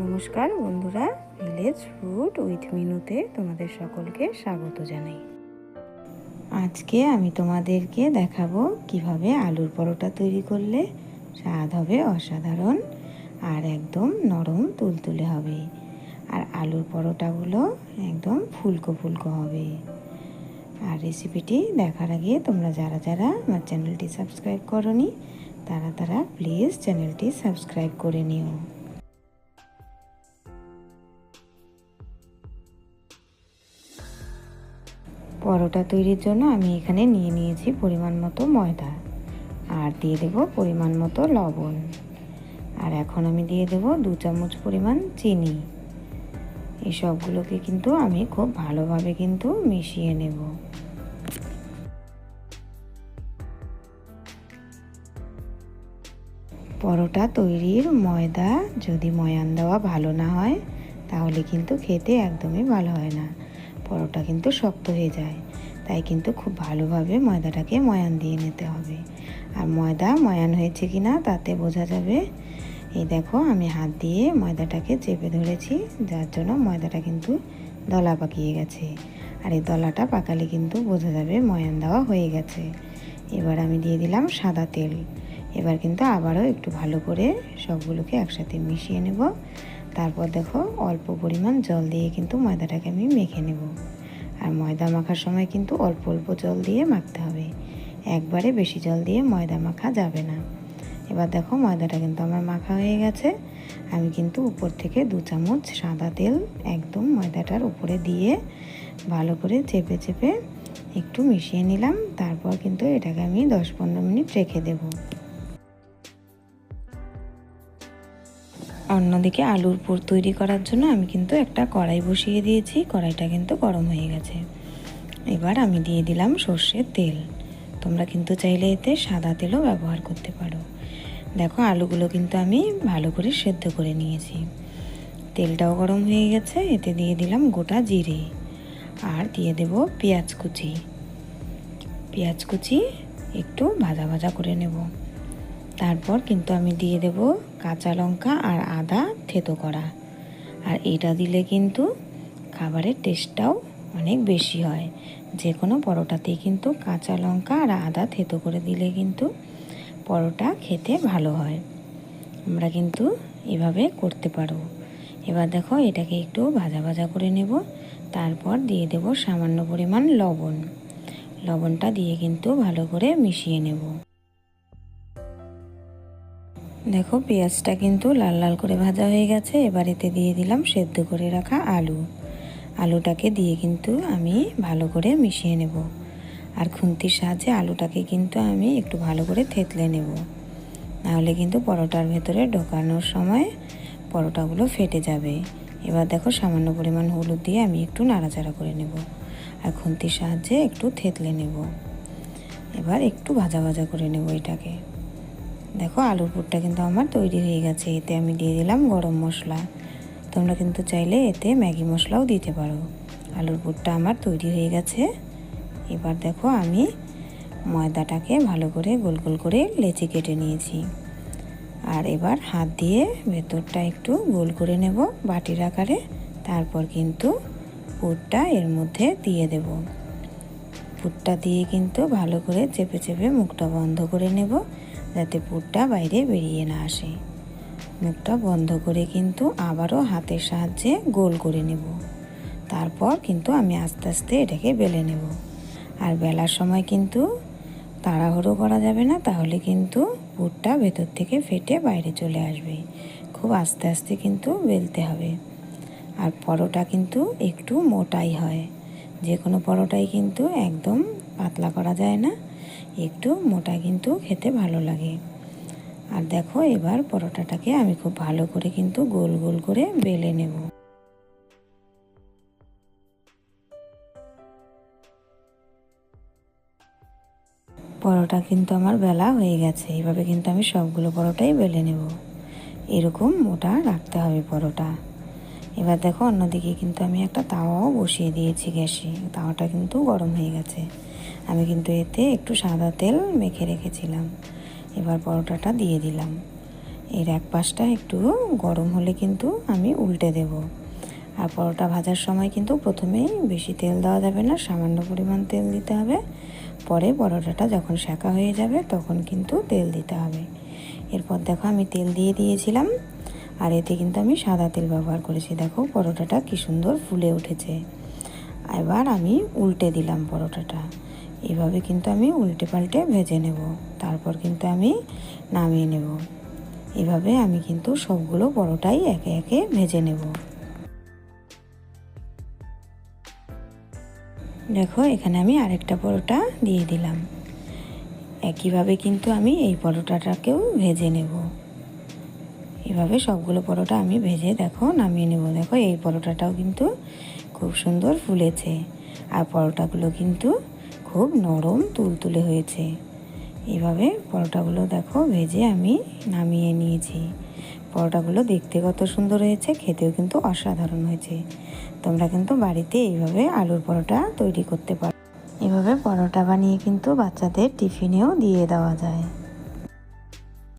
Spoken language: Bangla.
নমস্কার বন্ধুরা ভিলেজ ফুড উইথ মিনুতে তোমাদের সকলকে স্বাগত জানাই। আজকে আমি তোমাদেরকে দেখাবো কীভাবে আলুর পরোটা তৈরি করলে স্বাদ হবে অসাধারণ আর একদম নরম তুলতুলে হবে। আর আলুর পরোটাগুলো একদম ফুলকো ফুলকো হবে। আর রেসিপিটি দেখার আগে তোমরা যারা যারা আমার চ্যানেলটি সাবস্ক্রাইব করনি, তারা তারা প্লিজ চ্যানেলটি সাবস্ক্রাইব করে নিও। পরোটা তৈরির জন্য আমি এখানে নিয়ে নিয়েছি পরিমাণ মতো ময়দা। আর দিয়ে দেব পরিমাণ মতো লবণ। আর এখন আমি দিয়ে দেব দু চামচ পরিমাণ চিনি। এই সবগুলোকে কিন্তু আমি খুব ভালোভাবে কিন্তু মিশিয়ে নেব। পরোটা তৈরির ময়দা যদি ময়ান দেওয়া ভালো না হয়, তাহলে কিন্তু খেতে একদমই ভালো হয় না। পরোটা কিন্তু শক্ত হয়ে যায়। তাই কিন্তু খুব ভালোভাবে ময়দাটাকে ময়ান দিয়ে নিতে হবে। আর ময়দা ময়ান হয়েছে কি না তাতে বোঝা যাবে। এই দেখো আমি হাত দিয়ে ময়দাটাকে চেপে ধরেছি, যার জন্য ময়দাটা কিন্তু দলা পাকিয়ে গেছে। আর এই দলাটা পাকালে কিন্তু বোঝা যাবে ময়ান দেওয়া হয়ে গেছে। এবার আমি দিয়ে দিলাম সাদা তেল। এবার কিন্তু আবারও একটু ভালো করে সবগুলোকে একসাথে মিশিয়ে নেব। তারপর দেখো অল্প পরিমাণ জল দিয়ে কিন্তু ময়দাটাকে আমি মেখে নেব। আর ময়দা মাখার সময় কিন্তু অল্প অল্প জল দিয়ে মাখতে হবে। একবারে বেশি জল দিয়ে ময়দা মাখা যাবে না। এবার দেখো ময়দাটা কিন্তু আমার মাখা হয়ে গেছে। আমি কিন্তু উপর থেকে দু চামচ সাদা তেল একদম ময়দাটার উপরে দিয়ে ভালো করে চেপে চেপে একটু মিশিয়ে নিলাম। তারপর কিন্তু এটাকে আমি দশ পনেরো মিনিট রেখে দেবো। অন্যদিকে আলুর পুর তৈরি করার জন্য আমি কিন্তু একটা কড়াই বসিয়ে দিয়েছি, কড়াইটা কিন্তু গরম হয়ে গেছে। এবার আমি দিয়ে দিলাম সর্ষের তেল। তোমরা কিন্তু চাইলে এতে সাদা তেলও ব্যবহার করতে পারো। দেখো, আলুগুলো কিন্তু আমি ভালো করে সেদ্ধ করে নিয়েছি। তেলটাও গরম হয়ে গেছে, এতে দিয়ে দিলাম গোটা জিরে। আর দিয়ে দেব পেঁয়াজ কুচি। পেঁয়াজ কুচি একটু ভাজা ভাজা করে নেব। তারপর কিন্তু আমি দিয়ে দেব কাঁচা লঙ্কা আর আদা থেতো করা। আর এটা দিলে কিন্তু খাবারের টেস্টটাও অনেক বেশি হয়। যে কোনো পরোটাতেই কিন্তু কাঁচা লঙ্কা আর আদা থেতো করে দিলে কিন্তু পরোটা খেতে ভালো হয়। আমরা কিন্তু এভাবে করতে পারো এবার দেখো এটাকে একটু ভাজা ভাজা করে নেব। তারপর দিয়ে দেব সামান্য পরিমাণ লবণ। লবণটা দিয়ে কিন্তু ভালো করে মিশিয়ে নেব। দেখো, পেঁয়াজটা কিন্তু লাল লাল করে ভাজা হয়ে গেছে। এবার এতে দিয়ে দিলাম সেদ্ধ করে রাখা আলু। আলুটাকে দিয়ে কিন্তু আমি ভালো করে মিশিয়ে নেব। আর খুন্তির সাহায্যে আলুটাকে কিন্তু আমি একটু ভালো করে থেতলে নেব। নাহলে কিন্তু পরোটার ভেতরে ঢোকানোর সময় পরোটাগুলো ফেটে যাবে। এবার দেখো, সামান্য পরিমাণ হলুদ দিয়ে আমি একটু নাড়াচাড়া করে নেব। আর খুন্তির সাহায্যে একটু থেতলে নেব। এবার একটু ভাজা ভাজা করে নেব এটাকে। দেখো আলুর পুরটা কিন্তু আমার তৈরি হয়ে গেছে। এতে আমি দিয়ে দিলাম গরম মশলা। তোমরা কিন্তু চাইলে এতে ম্যাগি মশলাও দিতে পারো। আলুর পুরটা আমার তৈরি হয়ে গেছে। এবার দেখো আমি ময়দাটাকে ভালো করে গোল গোল করে লেচি কেটে নিয়েছি। আর এবার হাত দিয়ে ভেতরটা একটু গোল করে নেব বাটির আকারে। তারপর কিন্তু পুরটা এর মধ্যে দিয়ে দেব। পুরটা দিয়ে কিন্তু ভালো করে চেপে চেপে মুখটা বন্ধ করে নেব। যাতে পুরটা বাইরে বেরিয়ে না আসে। মুখটা বন্ধ করে কিন্তু আবারও হাতের সাহায্যে গোল করে নেব। তারপর কিন্তু আমি আস্তে আস্তে এটাকে বেলে নেব। আর বেলার সময় কিন্তু তাড়াহুড়ো করা যাবে না, তাহলে কিন্তু পুরটা ভেতর থেকে ফেটে বাইরে চলে আসবে। খুব আস্তে আস্তে কিন্তু বেলতে হবে। আর পরোটা কিন্তু একটু মোটাই হয়। যে কোনো পরোটাই কিন্তু একদম পাতলা করা যায় না। একটু মোটা কিন্তু খেতে ভালো লাগে। আর দেখো এবার পরোটাটাকে আমি খুব ভালো করে কিন্তু গোল গোল করে বেলে নেব। পরোটা কিন্তু আমার বেলা হয়ে গেছে এইভাবে কিন্তু আমি সবগুলো পরোটাই বেলে নেব। এরকম মোটা রাখতে হবে পরোটা। এবার দেখো অন্যদিকে কিন্তু আমি একটা তাওয়াও বসিয়ে দিয়েছি গ্যাসে, তাওয়াটা কিন্তু গরম হয়ে গেছে। আমি কিন্তু এতে একটু সাদা তেল মেখে রেখেছিলাম। এবার পরোটাটা দিয়ে দিলাম। এর এক পাশটা একটু গরম হলে কিন্তু আমি উল্টে দেব। আর পরোটা ভাজার সময় কিন্তু প্রথমেই বেশি তেল দেওয়া যাবে না, সামান্য পরিমাণ তেল দিতে হবে। পরে পরোটাটা যখন সেঁকা হয়ে যাবে তখন কিন্তু তেল দিতে হবে। এরপর দেখো আমি তেল দিয়ে দিয়েছিলাম। আর এতে কিন্তু আমি সাদা তেল ব্যবহার করেছি। দেখো পরোটাটা কি সুন্দর ফুলে উঠেছে। এবার আমি উল্টে দিলাম পরোটাটা। এভাবে কিন্তু আমি উল্টে পাল্টে ভেজে নেব। তারপর কিন্তু আমি নামিয়ে নেব। এভাবে আমি কিন্তু সবগুলো পরোটাই একে একে ভেজে নেব। দেখো, এখানে আমি আরেকটা পরোটা দিয়ে দিলাম। একইভাবে কিন্তু আমি এই পরোটাটাকেও ভেজে নেব। এভাবে সবগুলো পরোটা আমি ভেজে দেখো নামিয়ে নেব। দেখো, এই পরোটাটাও কিন্তু খুব সুন্দর ফুলেছে। আর পরোটাগুলো কিন্তু খুব নরম তুলতুলে হয়েছে। এভাবে পরোটাগুলো দেখো ভেজে আমি নামিয়ে নিয়েছি। পরোটাগুলো দেখতে কত সুন্দর হয়েছে, খেতেও কিন্তু অসাধারণ হয়েছে। তোমরা কিন্তু বাড়িতে এইভাবে আলুর পরোটা তৈরি করতে পারো। এভাবে পরোটা বানিয়ে কিন্তু বাচ্চাদের টিফিনেও দিয়ে দেওয়া যায়।